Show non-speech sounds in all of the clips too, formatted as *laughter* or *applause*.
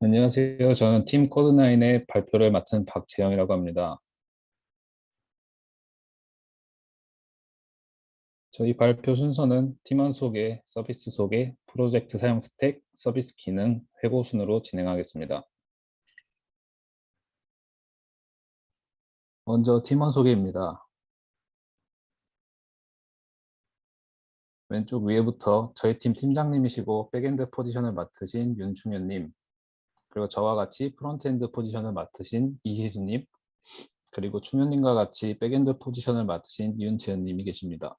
안녕하세요. 저는 팀 코드9의 발표를 맡은 박재영이라고 합니다. 저희 발표 순서는 팀원 소개, 서비스 소개, 프로젝트 사용 스택, 서비스 기능, 회고 순으로 진행하겠습니다. 먼저 팀원 소개입니다. 왼쪽 위에부터 저희 팀 팀장님이시고 백엔드 포지션을 맡으신 윤충현님, 그리고 저와 같이 프론트엔드 포지션을 맡으신 이희수님, 그리고 충현님과 같이 백엔드 포지션을 맡으신 윤재현님이 계십니다.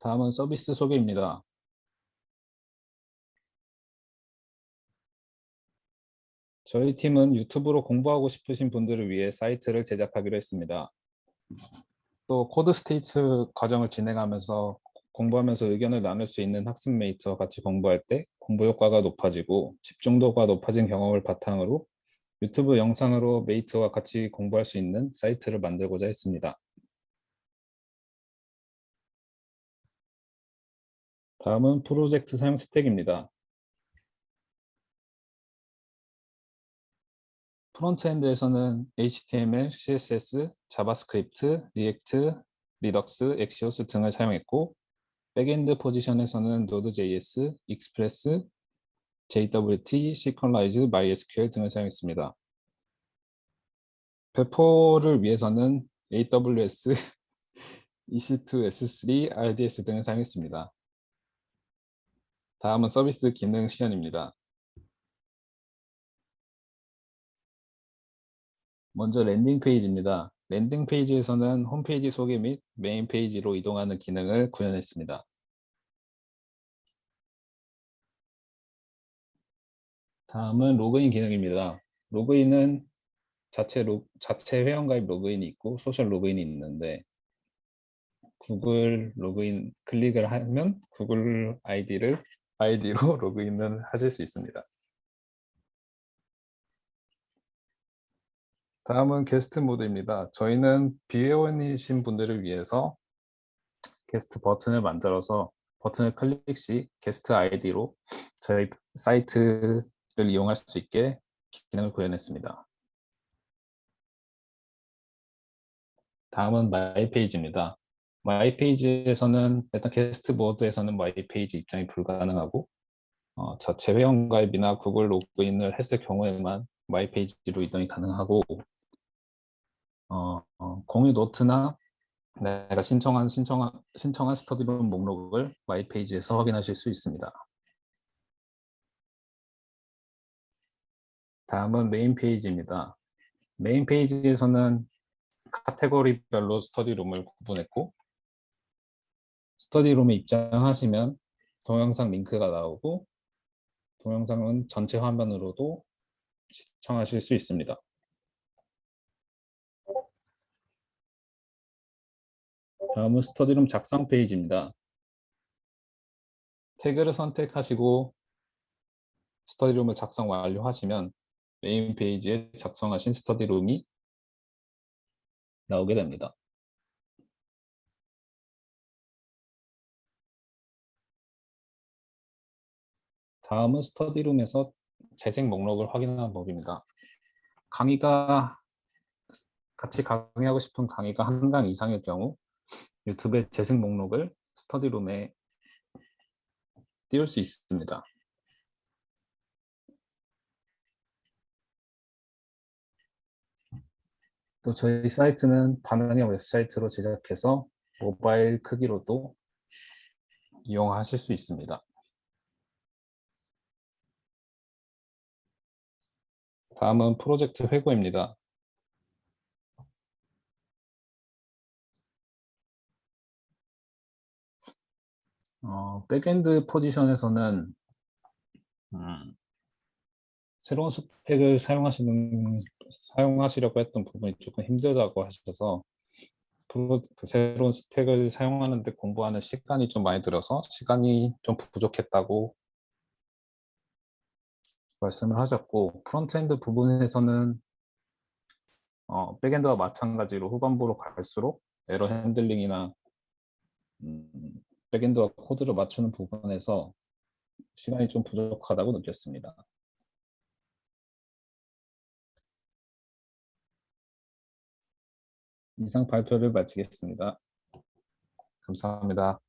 다음은 서비스 소개입니다. 저희 팀은 유튜브로 공부하고 싶으신 분들을 위해 사이트를 제작하기로 했습니다. 또 코드 스테이트 과정을 진행하면서 공부하면서 의견을 나눌 수 있는 학습 메이트와 같이 공부할 때 공부 효과가 높아지고 집중도가 높아진 경험을 바탕으로 유튜브 영상으로 메이트와 같이 공부할 수 있는 사이트를 만들고자 했습니다. 다음은 프로젝트 사용 스택입니다. 프론트엔드에서는 HTML, CSS, 자바스크립트, 리액트, 리덕스, 엑시오스 등을 사용했고 백엔드 포지션에서는 Node.js, 익스프레스, JWT, Sequelize, MySQL 등을 사용했습니다. 배포를 위해서는 AWS, EC2, S3, RDS 등을 사용했습니다. 다음은 서비스 기능 시연입니다. 먼저 랜딩 페이지입니다. 랜딩 페이지에서는 홈페이지 소개 및 메인 페이지로 이동하는 기능을 구현했습니다. 다음은 로그인 기능입니다. 로그인은 자체, 로, 자체 회원가입 로그인이 있고 소셜 로그인이 있는데 구글 로그인 클릭을 하면 구글 아이디를 아이디로 *laughs* 로그인을 하실 수 있습니다. 다음은 게스트 모드입니다. 저희는 비회원이신 분들을 위해서 게스트 버튼을 만들어서 버튼을 클릭 시 게스트 아이디로 저희 사이트를 이용할 수 있게 기능을 구현했습니다. 다음은 마이 페이지입니다. 마이 페이지에서는 일단 게스트 모드에서는 마이 페이지 입장이 불가능하고 어, 자체 회원 가입이나 구글 로그인을 했을 경우에만 마이 페이지로 이동이 가능하고 어, 어, 공유 노트나 내가 신청한 신청한 신청한 스터디룸 목록을 마이 페이지에서 확인하실 수 있습니다. 다음은 메인 페이지입니다. 메인 페이지에서는 카테고리별로 스터디룸을 구분했고 스터디룸에 입장하시면 동영상 링크가 나오고 동영상은 전체 화면으로도 시청하실 수 있습니다. 다음은 스터디룸 작성 페이지입니다. 태그를 선택하시고 스터디룸을 작성 완료하시면 메인 페이지에 작성하신 스터디룸이 나오게 됩니다. 다음은 스터디룸에서 재생 목록을 확인하는 법입니다. 강의가 같이 강의하고 싶은 강의가 한 강 이상일 경우 유튜브의 재생 목록을 스터디룸에 띄울 수 있습니다. 또 저희 사이트는 바나니아 웹사이트로 제작해서 모바일 크기로도 이용하실 수 있습니다. 다음은 프로젝트 회고입니다. 어, 백엔드 포지션에서는 음, 새로운 스택을 사용하시는 사용하시려고 했던 부분이 조금 힘들다고 하셔서 프로, 그 새로운 스택을 사용하는데 공부하는 시간이 좀 많이 들어서 시간이 좀 부족했다고 말씀을 하셨고 프론트엔드 부분에서는 어, 백엔드와 마찬가지로 후반부로 갈수록 에러 핸들링이나 음, 백엔드와 코드를 맞추는 부분에서 시간이 좀 부족하다고 느꼈습니다. 이상 발표를 마치겠습니다. 감사합니다.